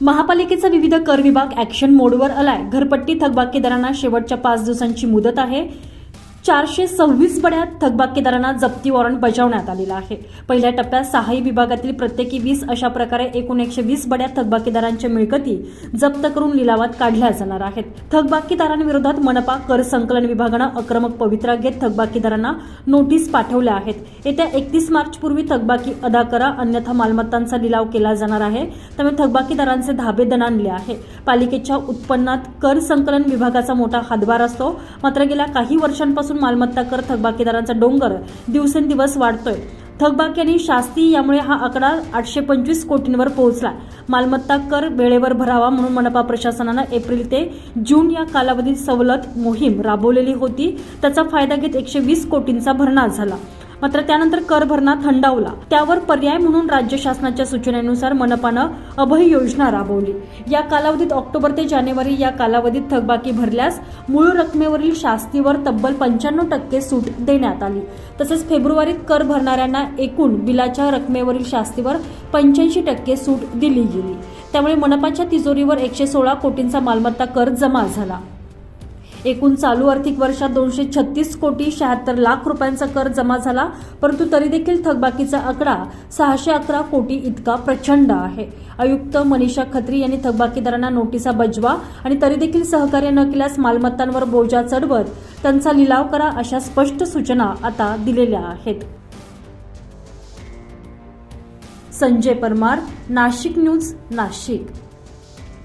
महापालिकेचा विविध कर विभाग ॲक्शन मोडवर आलाय. घरपट्टी थकबाकीदारांना शेवटच्या पाच दिवसांची मुदत आहे. चारशे सव्वीस बड्या थकबाकीदारांना जप्ती वॉरंट बजावण्यात आलेला आहे. पहिल्या टप्प्यात सहाही विभागातील प्रत्येकी वीस अशा प्रकारे एकूण एकशे वीस बड्या थकबाकीदारांच्या मिळकती जप्त करून लिलावात काढल्या जाणार आहेत. थकबाकीदारांविरोधात मनपा कर संकलन विभागानं आक्रमक पवित्रा घेत थकबाकीदारांना नोटीस पाठवल्या आहेत. येत्या एकतीस मार्चपूर्वी थकबाकी अदा करा अन्यथा मालमत्तांचा लिलाव केला जाणार आहे. त्यामुळे थकबाकीदारांचे धाबे दणाणले आहे. पालिकेच्या उत्पन्नात कर संकलन विभागाचा मोठा हातभार असतो. मात्र गेल्या काही वर्षांपासून मालमत्ता कर थकबाकीदारांचा डोंगर दिवसेंदिवस वाढतोय. थकबाकी आणि शास्ती यामुळे हा आकडा आठशे पंचवीस कोटींवर पोहोचला मालमत्ता कर वेळेवर भरावा म्हणून मनपा प्रशासनानं एप्रिल ते जून या कालावधीत सवलत मोहीम राबवलेली होती. त्याचा फायदा घेत एकशे वीस कोटींचा भरणा झाला. मात्र त्यानंतर कर भरणा थंडावला. त्यावर पर्याय म्हणून राज्य शासनाच्या सूचनेनुसार मनपानं अभय योजना राबवली. या कालावधीत ऑक्टोबर ते जानेवारी या कालावधीत थकबाकी भरल्यास मूळ रकमेवरील शास्तीवर तब्बल पंच्याण्णव टक्के सूट देण्यात आली. तसेच फेब्रुवारीत कर भरणाऱ्यांना एकूण बिलाच्या रकमेवरील शास्तीवर पंच्याऐंशी टक्के सूट दिली गेली. त्यामुळे मनपाच्या तिजोरीवर एकशे सोळा कोटींचा मालमत्ता कर जमा झाला. एकूण चालू आर्थिक वर्षात दोनशे छत्तीस कोटी शहात्तर लाख रुपयांचा कर जमा झाला परंतु तरी देखील थकबाकीचा आकडा सहाशे अकरा कोटी इतका प्रचंड आहे. आयुक्त मनीषा खत्री यांनी थकबाकीदारांना नोटिसा बजवा आणि तरी देखील सहकार्य न केल्यास मालमत्तांवर बोजा चढवत त्यांचा लिलाव करा अशा स्पष्ट सूचना आता दिलेल्या आहेत. संजय परमार नाशिक न्यूज नाशिक.